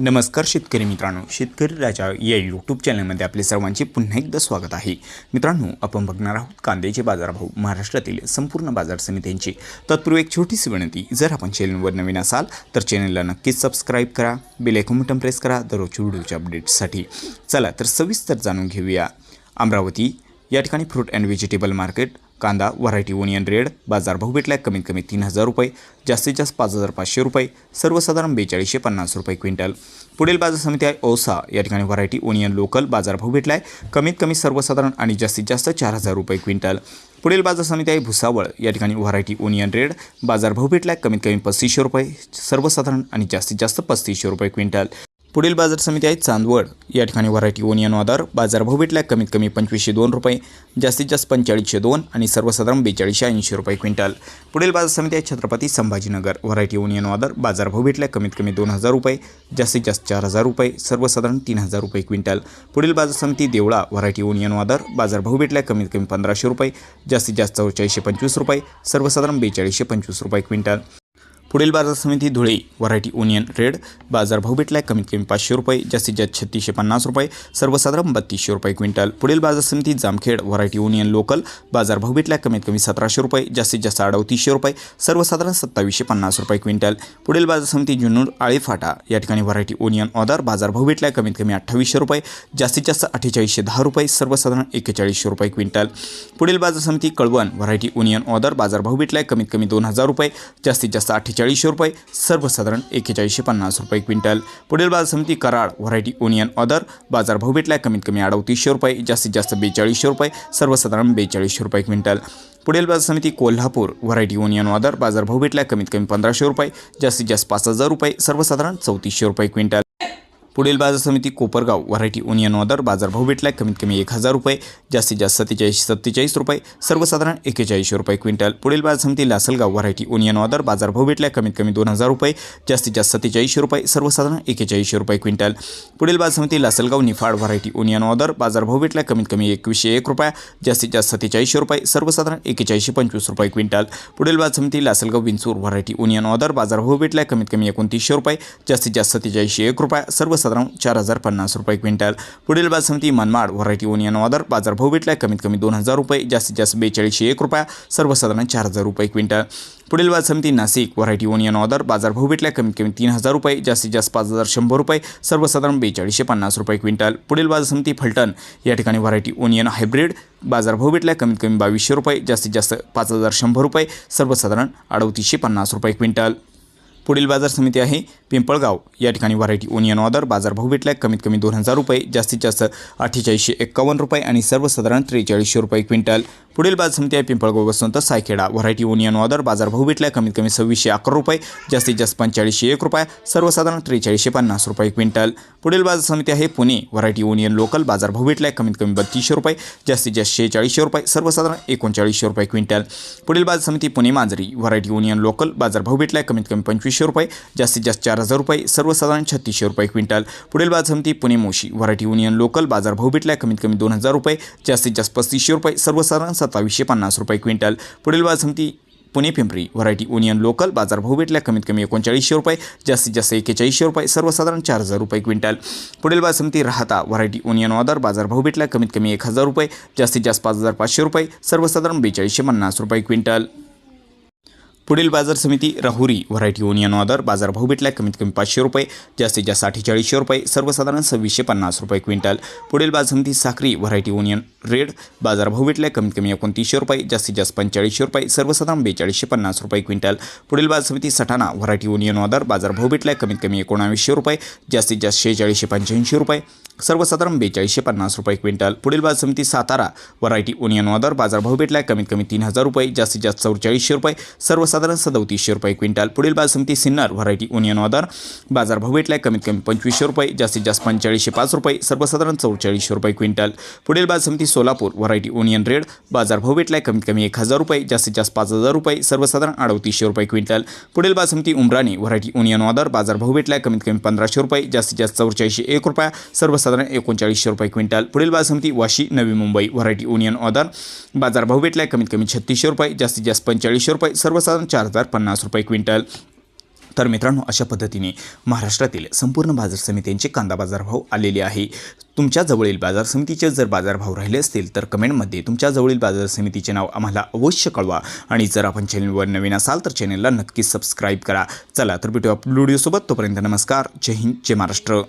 नमस्कार शेतकरी मित्रांनो. शेतकरी राजा या यूट्यूब चॅनलमध्ये आपले सर्वांचे पुन्हा एकदा स्वागत आहे. मित्रांनो आपण बघणार आहोत कांद्याचे बाजारभाव महाराष्ट्रातील संपूर्ण बाजार समित्यांचे. तत्पूर्वी एक छोटीशी विनंती जर आपण चॅनलवर नवीन असाल तर चॅनलला नक्कीच सबस्क्राईब करा बेलायकॉन बटन प्रेस करा दररोजच्या व्हिडिओच्या अपडेट्ससाठी चला तर सविस्तर जाणून घेऊया. अमरावती या ठिकाणी फ्रूट अँड व्हेजिटेबल मार्केट कांदा व्हरायटी ओनियन रेड बाजारभाव भेटला कमीत कमी तीन हजार रुपये जास्तीत जास्त पाच हजार पाचशे रुपये सर्वसाधारण बेचाळीसशे पन्नास रुपये क्विंटल. पुढील बाजार समिती आहे ओसा या ठिकाणी व्हरायटी ओनियन लोकल बाजारभाव भेटला आहे कमीत कमी सर्वसाधारण आणि जास्तीत जास्त चार हजार रुपये क्विंटल. पुढील बाजार समिती आहे भुसावळ या ठिकाणी व्हरायटी ओनियन रेड बाजारभाव भेटला आहे कमीत कमी पस्तीसशे रुपये सर्वसाधारण आणि जास्तीत जास्त पस्तीसशे रुपये क्विंटल. पुढील बाजार समिती आहे चांदवड. या ठिकाणी व्हरायटी ओनियन ऑदर बाजारभाव भेटला. कमीत कमी पंचवीसशे दोन रुपये जास्तीत जास्त पंचेचाळीसशे दोन आणि सर्वसाधारण बेचाळीसशे ऐंशी रुपये क्विंटल. पुढील बाजार समिती आहे Chhatrapati Sambhajinagar. Variety onion other बाजारभाव भेटला. कमीत कमी दोन हजार रुपये जास्तीत जास्त चार हजार रुपये सर्वसाधारण तीन हजार रुपये क्विंटल. पुढील बाजार समिती देवळा व्हरायटी ओनियन ऑदर बाजारभाव भेटला. कमीत कमी पंधराशे रुपये जास्तीत जास्त चौचाळीसशे पंचवीस रुपये सर्वसाधारण बेचाळीसशे पंचवीस रुपये क्विंटल. पुढील बाजार समिती धुळे व्हरायटी ओनियन रेड बाजारभाव भेटला कमीत कमी पाचशे रुपये जास्तीत जास्त छत्तीसशे पन्नास रुपये सर्वसाधारण बत्तीसशे रुपये क्विंटल. पुढील बाजार समिती जामखेड व्हरायटी ओनियन लोकल बाजारभाव भेटला कमीत कमी सतराशे रुपये जास्तीत जास्त अडतीसशे रुपये सर्वसाधारण सत्तावीसशे पन्नास रुपये क्विंटल. पुढील बाजार समिती जुन्नूर आळेफाटा या ठिकाणी व्हरायटी ओनियन ऑदर बाजारभाव भेटला कमीत कमी अठ्ठावीसशे रुपये जास्तीत जास्त अठ्ठेचाळीसशे दहा रुपये सर्वसाधारण एक्केचाळीसशे रुपये क्विंटल. पुढील बाजार समिती कळवण व्हरायटी ओनियन ऑदर बाजारभाव भेटला कमीत कमी दोन हजार रुपये जास्तीत जास्त एक्केचाळीसशे रुपये सर्वसाधारण एक्केचाळीसशे पन्नास रुपये क्विंटल. पुढील बाजार समिती कराड व्हरायटी ओनियन ऑदर बाजारभाव भेटला कमीत कमी अडतीसशे रुपये जास्तीत जास्त बेचाळीसशे रुपये सर्वसाधारण बेचाळीसशे रुपये क्विंटल. पुढील बाजार समिती कोल्हापूर व्हरायटी ओनियन ऑदर बाजारभाव भेटला कमीत कमी पंधराशे रुपये जास्तीत जास्त पाच हजार रुपये सर्वसाधारण चौतीसशे रुपये क्विंटल. पुढील बाजार समिती कोपरगाव व्हरायटी ओनियन ऑदर बाजारभाव भेटला कमीत कमी एक हजार रुपये जास्तीत जास्त सत्तेचाळीस सत्तेचाळीस रुपये सर्वसाधारण एकेचाळीसशे रुपये क्विंटल. पुढील बाजार समिती लासलगाव व्हरायटी ओनियन ऑदर बाजारभाव भेटला कमीत कमी दोन हजार रुपये जास्तीत जास्त सत्तेचाळीसशे रुपये सर्वसाधारण एकेचाळीसशे रुपये क्विंटल. पुढील बाजार समिती Lasalgaon Niphad variety onion other बाजारभाव भेटला कमीत कमी एकवीसशे एक रुपया जास्तीत जास्त सत्तेचाळीसशे रुपये सर्वसाधारण एकेचाळीसशे पंचवीस रुपये क्विंटल. पुढील बाजार समिती Lasalgaon Vinchur variety onion other बाजारभाव भेटला कमीत कमी एकोणतीसशे रुपये जास्तीत जास्त सत्तेचाळीसशे एक रुपया सर्वसाधारण चार हजार पन्नास रुपये क्विंटल. पुढील बाजार समिती मनमाड व्हरायटी ओनियन ऑदर बाजारभाव भेटला कमीत कमी दोन हजार रुपये जास्तीत जास्त बेचाळीसशे एक रुपया सर्वसाधारण चार हजार रुपये क्विंटल. पुढील बाजार समिती नाशिक व्हरायटी ओनियन ऑदर बाजारभाव भेटला कमीत कमी तीन हजार रुपये जास्तीत जास्त पाच हजार शंभर रुपये सर्वसाधारण बेचाळीसशे पन्नास रुपये क्विंटल. पुढील बाजार समिती फलटण या ठिकाणी व्हरायटी ओनियन हायब्रिड बाजारभाव भेटला कमीत कमी बावीसशे रुपये जास्तीत जास्त पाच हजार शंभर रुपये सर्वसाधारण अडतीसशे पन्नास रुपये क्विंटल. पुढील बाजार समिती आहे. पिंपळगाव. या ठिकाणी व्हरायटी ओनियन ऑदर बाजारभाव भेटला कमीत कमी दोन हजार रुपये जास्तीत जास्त अठ्ठेचाळीसशे एक्कावन्न रुपये आणि सर्वसाधारण त्रेचाळीसशे रुपये क्विंटल. पुढील बाजार समिती आहे Pimpalgaon Vasant Saykheda. Variety onion other बाजारभाव भेटला कमीत कमी सव्वीसशे अकरा रुपये. जास्तीत जास्त पंचेचाळीसशे एक रुपये. सर्वसाधारण त्रेचाळीसशे पन्नास रुपये क्विंटल. पुढील बाजार समिती आहे पुणे. व्हरायटी ओनियन लोकल बाजारभाव भेटला कमीत कमी बत्तीसशे रुपये. जास्तीत जास्त शेहेचाळीसशे रुपये. सर्वसाधारण एकोणचाळीसशे रुपये क्विंटल. पुढील बाजार समिती Pune Manjari. Variety onion local बाजारभाव भेटला कमीत कमी पंचवीसशे रुपये. जास्तीत जास्त चार हजार रुपये. सर्वसाधारण छत्तीसशे रुपये क्विंटल. पुढील बाजार समिती Pune Moshi. Variety onion local बाजारभाव भेटला कमीत कमी दोन हजार रुपये. जास्तीत जास्त पस्तीसशे रुपये. सर्वसाधारण सत्तावीसशे पन्नास रुपये क्विंटल. पुढील बाजार समिती Pune Pimpri variety onion local बाजारभाव भेटला कमीत कमी एकोणचाळीसशे रुपये जास्तीत जास्त एक्केचाळीसशे रुपये सर्वसाधारण चार हजार रुपये क्विंटल. पुढील बाजार समिती राहता व्हरायटी ओनियन ऑदर बाजारभाव भेटला कमीत कमी एक हजार रुपये जास्तीत जास्त पाच हजार पाचशे रुपये सर्वसाधारण बेचाळीसशे पन्नास रुपये क्विंटल. पुढील बाजार समिती राहुरी व्हरायटी युनियन ऑदर बाजारभाव भेटला कमीत कमी पाचशे रुपये जास्तीत जास्त अठ्ठेचाळीसशे रुपये सर्वसाधारण सव्वीसशे पन्नास रुपये क्विंटल. पुढील बाजार समिती साखरी व्हरायटी युनियन रेड बाजारभाव भेटला कमीत कमी एकोणतीसशे रुपये जास्तीत जास्त पंचेचाळीसशे रुपये सर्वसाधारण बेचाळीसशे पन्नास रुपये क्विंटल. पुढील बाजार समिती सटाणा व्हरायटी युनियन ऑदर बाजार भाऊ भेटला कमीत कमी एकोणावीसशे रुपये जास्तीत जास्त शेहेचाळीसशे पंच्याऐंशी रुपये. सर्वसाधारण बेचाळीसशे पन्नास रुपये क्विंटल. पुढील बाजार समिती सातारा व्हरायटी ओनियन ऑदर बाजारभाव भेटला कमीत कमी तीन हजार रुपये जास्तीत जास्त चौचाळीसशे रुपये सर्वसाधारण सदोतीसशे रुपये क्विंटल. पुढील बाजार समिती सिन्नर व्हरायटी ओनियन ऑदर बाजारभाव भेटला कमीत कमी पंचवीसशे रुपये जास्तीत जास्त पंचेचाळीसशे पाच रुपये सर्वसाधारण चौचाळीसशे रुपये क्विंटल. पुढील बाजार समिती सोलापूर व्हरायटी ओनियन रेड बाजारभाव भेटला कमीत कमी एक हजार रुपये जास्तीत जास्त पाच हजार रुपये सर्वसाधारण अडतीसशे रुपये क्विंटल. पुढील बाजार समिती उमराणी व्हरायटी ओनियन ऑदर बाजारभाव भेटला कमीत कमी पंधराशे रुपये जास्तीत जास्त चौचाळीसशे एक रुपया सर्वसाधारण साधारण एकोणचाळीसशे रुपये क्विंटल. पुढील बाजार समिती Vashi Navi Mumbai variety union other बाजारभाव भेटला कमीत कमी छत्तीसशे रुपये जास्तीत जास्त पंचेचाळीसशे रुपये सर्वसाधारण चार हजार पन्नास रुपये क्विंटल. तर मित्रांनो अशा पद्धतीने महाराष्ट्रातील संपूर्ण बाजार समित्यांचे कांदा बाजारभाव आलेले आहे. तुमच्या जवळील बाजार समितीचे जर बाजारभाव राहिले असतील तर कमेंटमध्ये तुमच्या जवळील बाजार समितीचे नाव आम्हाला अवश्य कळवा. आणि जर आपण चॅनलवर नवीन असाल तर चॅनलला नक्कीच सबस्क्राईब करा. चला तर भेटूया व्हिडिओसोबत. तोपर्यंत नमस्कार. जय हिंद जय महाराष्ट्र.